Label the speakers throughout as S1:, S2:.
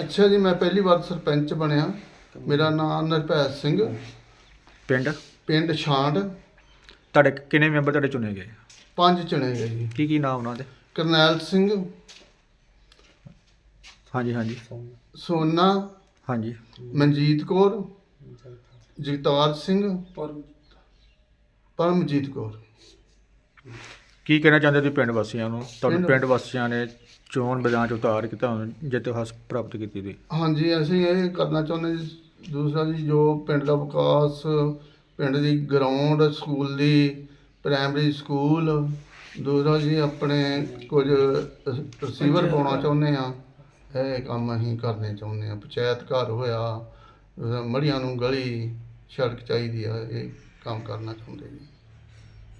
S1: ਅੱਛਾ ਜੀ ਮੈਂ ਪਹਿਲੀ ਵਾਰ ਸਰਪੰਚ ਬਣਿਆ। ਮੇਰਾ ਨਾਮ ਨਿਰਭੈ ਸਿੰਘ।
S2: ਪਿੰਡ?
S1: ਪਿੰਡ ਛਾਂਡ।
S2: ਤੁਹਾਡੇ ਕਿੰਨੇ ਮੈਂਬਰ ਤੁਹਾਡੇ ਚੁਣੇ ਗਏ?
S1: ਪੰਜ ਚੁਣੇ ਗਏ ਜੀ।
S2: ਕੀ ਕੀ ਨਾਮ ਉਹਨਾਂ ਦੇ?
S1: ਕਰਨੈਲ ਸਿੰਘ।
S2: ਹਾਂਜੀ ਹਾਂਜੀ।
S1: ਸੋਨਾ।
S2: ਹਾਂਜੀ।
S1: ਮਨਜੀਤ ਕੌਰ। ਜਗਤਾਰ ਸਿੰਘ। ਪਰਮਜੀਤ ਕੌਰ।
S2: ਕੀ ਕਹਿਣਾ ਚਾਹੁੰਦੇ ਤੁਸੀਂ ਪਿੰਡ ਵਾਸੀਆਂ ਨੂੰ? ਤੁਹਾਡੇ
S1: ਪਿੰਡ-
S2: ਵਾਸੀਆਂ ਨੇ ਚੋਣ ਮੈਦਾਨ ਚ ਉਤਾਰ ਕੇ ਤੁਹਾਨੂੰ ਜਿੱਤ ਹਾਸਲ ਪ੍ਰਾਪਤ ਕੀਤੀ ਦੀ।
S1: ਹਾਂਜੀ ਅਸੀਂ ਇਹ ਕਰਨਾ ਚਾਹੁੰਦੇ ਜੀ ਦੂਸਰਾ ਜੀ ਜੋ ਪਿੰਡ ਦਾ ਵਿਕਾਸ ਪਿੰਡ ਦੀ ਗਰਾਊਂਡ ਸਕੂਲ ਦੀ ਪ੍ਰਾਇਮਰੀ ਸਕੂਲ ਦੂਸਰਾ ਜੀ ਆਪਣੇ ਕੁਝ ਰਿਸੀਵਰ ਪਾਉਣਾ ਚਾਹੁੰਦੇ ਆ ਇਹ ਕੰਮ ਅਸੀਂ ਕਰਨੇ ਚਾਹੁੰਦੇ ਆ ਪੰਚਾਇਤ ਘਰ ਹੋਇਆ ਮੜੀਆਂ ਨੂੰ ਗਲੀ ਸੜਕ ਚਾਹੀਦੀ ਆ ਇਹ ਕੰਮ ਕਰਨਾ ਚਾਹੁੰਦੇ ਜੀ।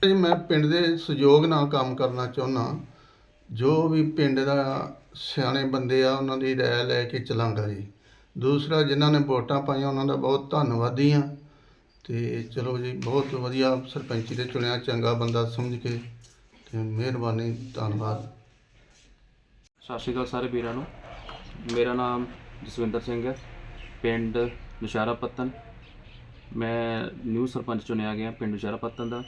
S1: ਜੀ, ਮੈਂ ਪਿੰਡ ਦੇ ਸਹਿਯੋਗ ਨਾਲ ਕੰਮ ਕਰਨਾ ਚਾਹੁੰਦਾ ਜੋ ਵੀ ਪਿੰਡ ਦਾ ਸਿਆਣੇ ਬੰਦੇ ਆ, ਉਹਨਾਂ ਦੀ ਰਾਏ ਲੈ ਕੇ ਚਲਾਂਗਾ ਜੀ। ਦੂਸਰਾ, ਜਿਨ੍ਹਾਂ ਨੇ ਵੋਟਾਂ ਪਾਈਆਂ, ਉਹਨਾਂ ਦਾ ਬਹੁਤ ਧੰਨਵਾਦੀ ਆ ਤੇ ਚਲੋ ਜੀ, ਬਹੁਤ ਵਧੀਆ ਸਰਪੰਚੀ ਤੇ ਚੁਣਿਆ, ਚੰਗਾ ਬੰਦਾ ਸਮਝ ਕੇ ਤੇ ਮਿਹਰਬਾਨੀ, ਧੰਨਵਾਦ।
S3: ਸਤਿ ਸ਼੍ਰੀ ਅਕਾਲ ਸਾਰੇ ਵੀਰਾਂ ਨੂੰ। ਮੇਰਾ ਨਾਮ ਜਸਵਿੰਦਰ ਸਿੰਘ ਹੈ। ਪਿੰਡ ਨਸ਼ਾਰਾ ਪੱਤਨ ਮੈਂ ਨਿਊ ਸਰਪੰਚ ਚੁਣਿਆ ਗਿਆ ਪਿੰਡ ਨਸ਼ਾਰਾ ਪੱਤਨ ਦਾ।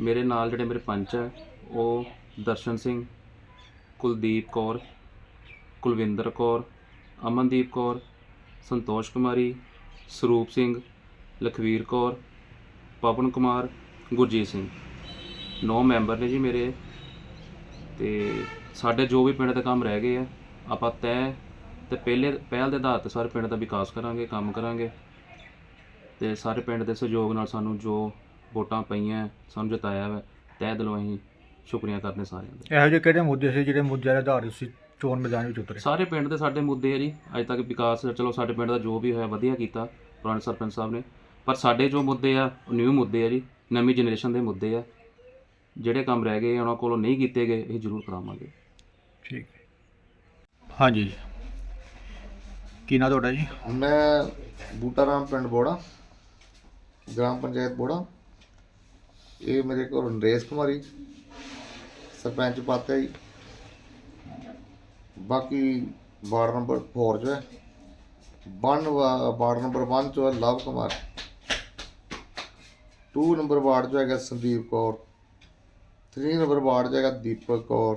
S3: ਮੇਰੇ ਨਾਲ ਜਿਹੜੇ ਮੇਰੇ ਪੰਚ ਹੈ, ਉਹ ਦਰਸ਼ਨ ਸਿੰਘ, ਕੁਲਦੀਪ ਕੌਰ, ਕੁਲਵਿੰਦਰ ਕੌਰ, ਅਮਨਦੀਪ ਕੌਰ, ਸੰਤੋਸ਼ ਕੁਮਾਰੀ, ਸਰੂਪ ਸਿੰਘ, ਲਖਵੀਰ ਕੌਰ, ਪਵਨ ਕੁਮਾਰ, ਗੁਰਜੀਤ ਸਿੰਘ। ਨੌ ਮੈਂਬਰ ਨੇ ਜੀ ਮੇਰੇ। ਤੇ ਸਾਡੇ ਜੋ ਵੀ ਪਿੰਡ ਦੇ ਕੰਮ ਰਹਿ ਗਏ ਆ, ਆਪਾਂ ਤੈਅ ਤੇ ਪਹਿਲੇ, ਪਹਿਲ ਦੇ ਆਧਾਰ ਤੇ ਸਾਰੇ ਪਿੰਡ ਦਾ ਵਿਕਾਸ ਕਰਾਂਗੇ, ਕੰਮ ਕਰਾਂਗੇ। ਤੇ ਸਾਰੇ ਪਿੰਡ ਦੇ ਸਹਿਯੋਗ ਨਾਲ ਸਾਨੂੰ ਜੋ ਵੋਟਾਂ ਪਈਆਂ ਸਾਨੂੰ ਜਿਤਾਇਆ ਵਾ ਤਹਿ ਦਿਲੋਂ ਅਸੀਂ ਸ਼ੁਕਰੀਆ ਕਰਦੇ ਸਾਰਿਆਂ ਦਾ।
S2: ਇਹੋ ਜਿਹੇ ਕਿਹੜੇ ਮੁੱਦੇ ਸੀ ਜਿਹੜੇ ਮੁੱਦਿਆਂ ਦੇ ਆਧਾਰ ਤੁਸੀਂ ਚੋਣ ਮੈਦਾਨ ਵਿੱਚ ਉਤਰੇ?
S3: ਸਾਰੇ ਪਿੰਡ ਦੇ ਸਾਡੇ ਮੁੱਦੇ ਆ ਜੀ। ਅੱਜ ਤੱਕ ਵਿਕਾਸ ਚਲੋ ਸਾਡੇ ਪਿੰਡ ਦਾ ਜੋ ਵੀ ਹੋਇਆ ਵਧੀਆ ਕੀਤਾ ਪੁਰਾਣੇ ਸਰਪੰਚ ਸਾਹਿਬ ਨੇ। ਪਰ ਸਾਡੇ ਜੋ ਮੁੱਦੇ ਆ ਉਹ ਨਿਊ ਮੁੱਦੇ ਆ ਜੀ ਨਵੀਂ ਜਨਰੇਸ਼ਨ ਦੇ ਮੁੱਦੇ ਆ। ਜਿਹੜੇ ਕੰਮ ਰਹਿ ਗਏ ਉਹਨਾਂ ਕੋਲੋਂ ਨਹੀਂ ਕੀਤੇ ਗਏ ਇਹ ਜ਼ਰੂਰ ਕਰਾਵਾਂਗੇ।
S2: ਠੀਕ। ਹੈ ਹਾਂਜੀ। ਕੀ ਨਾਂ ਤੁਹਾਡਾ ਜੀ?
S4: ਮੈਂ ਬੂਟਾ ਰਾਮ ਪਿੰਡ ਬੋੜਾ ਗ੍ਰਾਮ ਪੰਚਾਇਤ ਬੋੜਾ। ਇਹ ਮੇਰੇ ਕੋਲ ਨਰੇਸ਼ ਕੁਮਾਰੀ ਸਰਪੰਚ ਪਾਤਿਆ ਜੀ। ਬਾਕੀ ਵਾਰਡ ਨੰਬਰ 4 ਜੋ ਹੈ। ਵਾ- ਵਾਰਡ ਨੰਬਰ 1 ਜੋ ਹੈ ਲਵ ਕੁਮਾਰ। 2 ਨੰਬਰ ਵਾਰਡ ਜੋ ਹੈਗਾ ਸੰਦੀਪ ਕੌਰ। 3 ਨੰਬਰ ਵਾਰਡ ਜੋ ਹੈਗਾ ਦੀਪਕ ਕੌਰ।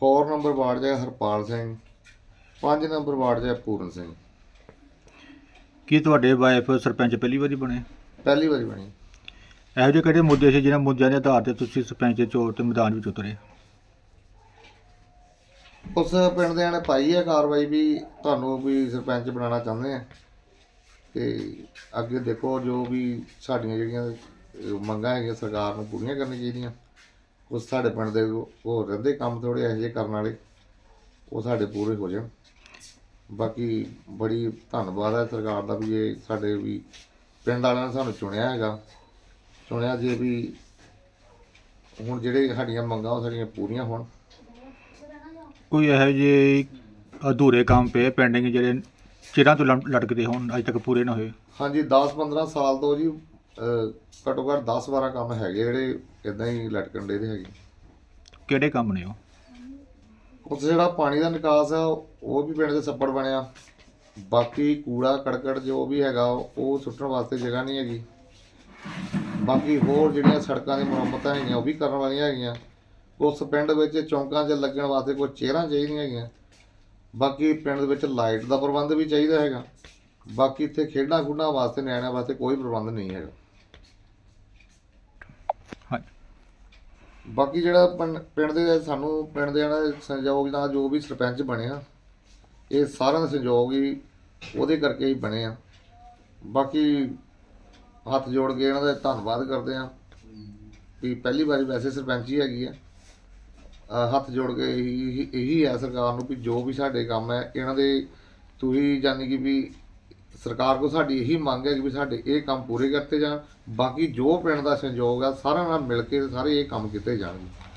S4: 4 ਨੰਬਰ ਵਾਰਡ ਜੋ ਹੈਗਾ ਹਰਪਾਲ ਸਿੰਘ। 5 ਨੰਬਰ ਵਾਰਡ ਜੋ ਹੈ ਪੂਰਨ ਸਿੰਘ।
S2: ਕੀ ਤੁਹਾਡੇ ਵਾਈਫ ਸਰਪੰਚ ਪਹਿਲੀ ਵਾਰੀ ਬਣੇ?
S4: ਪਹਿਲੀ ਵਾਰੀ ਬਣੀ।
S2: ਇਹੋ ਜਿਹੇ ਕਿਹੜੇ ਮੁੱਦੇ ਸੀ ਜਿਹਨਾਂ ਮੁੱਦਿਆਂ ਦੇ ਆਧਾਰ ਤੇ ਤੁਸੀਂ ਸਰਪੰਚ ਦੇ ਚੋਣ ਤੇ ਮੈਦਾਨ ਵਿੱਚ ਉਤਰੇ?
S4: ਉਸ ਪਿੰਡ ਦੇ ਨੇ ਪਾਈ ਹੈ ਕਾਰਵਾਈ ਵੀ ਤੁਹਾਨੂੰ ਵੀ ਸਰਪੰਚ ਬਣਾਉਣਾ ਚਾਹੁੰਦੇ ਆ। ਤੇ ਅੱਗੇ ਦੇਖੋ ਜੋ ਵੀ ਸਾਡੀਆਂ ਜਿਹੜੀਆਂ ਅਹ, ਮੰਗਾਂ ਹੈਗੀਆਂ ਸਰਕਾਰ ਨੂੰ ਪੂਰੀਆਂ ਕਰਨੀਆਂ ਚਾਹੀਦੀਆਂ। ਉਸ ਸਾਡੇ ਪਿੰਡ ਦੇ ਹੋਰ ਰਹਿੰਦੇ ਕੰਮ ਥੋੜੇ ਇਹੋ ਜਿਹੇ ਕਰਨ ਵਾਲੇ ਉਹ ਸਾਡੇ ਪੂਰੇ ਹੋ ਜਾਣ। ਬਾਕੀ ਬੜੀ ਧੰਨਵਾਦ ਹੈ ਸਰਕਾਰ ਦਾ ਵੀ ਇਹ ਸਾਡੇ ਵੀ ਪਿੰਡ ਵਾਲਿਆਂ ਨੇ ਸਾਨੂੰ ਚੁਣਿਆ ਹੈਗਾ। ਚੁਣਿਆ ਜੇ ਵੀ ਹੁਣ ਜਿਹੜੇ ਸਾਡੀਆਂ ਮੰਗਾਂ ਉਹ ਸਾਡੀਆਂ ਪੂਰੀਆਂ ਹੋਣ।
S2: ਕੋਈ ਇਹੋ ਜਿਹੇ ਅਧੂਰੇ ਕੰਮ ਪਏ ਪੈਂਡਿੰਗ ਜਿਹੜੇ ਚਿਰਾਂ ਤੋਂ ਲਟਕਦੇ ਹੋਣ ਅਜੇ ਤੱਕ ਪੂਰੇ ਨਾ ਹੋਏ?
S4: ਹਾਂਜੀ 10-15 ਸਾਲ ਤੋਂ ਜੀ ਅਹ, ਘੱਟੋ ਘੱਟ 10-12 ਕੰਮ ਹੈਗੇ ਜਿਹੜੇ ਇਦਾਂ ਹੀ ਲਟਕਣ ਦੇ ਹੈਗੇ।
S2: ਕਿਹੜੇ ਕੰਮ ਨੇ ਉਹ?
S4: ਉੱਥੇ ਜਿਹੜਾ ਪਾਣੀ ਦਾ ਨਿਕਾਸ ਆ ਉਹ ਵੀ ਪਿੰਡ ਦੇ ਛੱਪੜ ਬਣਿਆ। ਬਾਕੀ ਕੂੜਾ ਕੜਕੜ ਜੋ ਵੀ ਹੈਗਾ ਉਹ ਸੁੱਟਣ ਵਾਸਤੇ ਜਗ੍ਹਾ ਨਹੀਂ ਹੈਗੀ। ਬਾਕੀ ਹੋਰ ਜਿਹੜੀਆਂ ਸੜਕਾਂ ਦੀ ਮੁਰੰਮਤਾਂ ਹੈਗੀਆਂ ਉਹ ਵੀ ਕਰਨ ਵਾਲੀਆਂ ਹੈਗੀਆਂ। ਉਸ ਪਿੰਡ ਵਿੱਚ ਚੌਂਕਾਂ 'ਚ ਲੱਗਣ ਵਾਸਤੇ ਕੋਈ ਚੇਅਰਾਂ ਚਾਹੀਦੀਆਂ ਹੈਗੀਆਂ। ਬਾਕੀ ਪਿੰਡ ਦੇ ਵਿੱਚ ਲਾਈਟ ਦਾ ਪ੍ਰਬੰਧ ਵੀ ਚਾਹੀਦਾ ਹੈਗਾ। ਬਾਕੀ ਇੱਥੇ ਖੇਡਾਂ ਖੁੱਡਾਂ ਵਾਸਤੇ ਨਿਆਣਿਆਂ ਵਾਸਤੇ ਕੋਈ ਪ੍ਰਬੰਧ ਨਹੀਂ ਹੈਗਾ। ਬਾਕੀ ਜਿਹੜਾ ਪਿੰਡ ਦੇ ਸਾਨੂੰ ਪਿੰਡ ਦੇ ਨਾਲ ਸਹਿਯੋਗ ਨਾਲ ਜੋ ਵੀ ਸਰਪੰਚ ਬਣਿਆ ਇਹ ਸਾਰਿਆਂ ਦਾ ਸਹਿਯੋਗ ਹੀ ਉਹਦੇ ਕਰਕੇ ਹੀ ਬਣੇ ਆ। ਬਾਕੀ ਹੱਥ ਜੋੜ ਕੇ ਇਹਨਾਂ ਦਾ ਧੰਨਵਾਦ ਕਰਦੇ ਆ ਵੀ ਪਹਿਲੀ ਵਾਰੀ ਵੈਸੇ ਸਰਪੰਚ ਹੀ ਹੈਗੀ ਆ। ਹੱਥ ਜੋੜ ਕੇ ਇਹੀ ਇਹੀ ਹੈ ਸਰਕਾਰ ਨੂੰ ਵੀ ਜੋ ਵੀ ਸਾਡੇ ਕੰਮ ਹੈ, ਇਹਨਾਂ ਦੇ ਤੁਸੀਂ ਜਾਨੀ ਕਿ ਵੀ ਸਰਕਾਰ ਕੋ ਸਾਡੀ ਇਹੀ ਮੰਗ ਹੈ ਕਿ ਵੀ ਸਾਡੇ ਇਹ ਕੰਮ ਪੂਰੇ ਕਰਤੇ ਜਾਣ, ਬਾਕੀ ਜੋ ਪਿੰਡ ਦਾ ਸਹਿਯੋਗ ਆ, ਸਾਰਿਆਂ ਨਾਲ ਮਿਲ ਕੇ ਸਾਰੇ ਇਹ ਕੰਮ ਕੀਤੇ ਜਾਣਗੇ।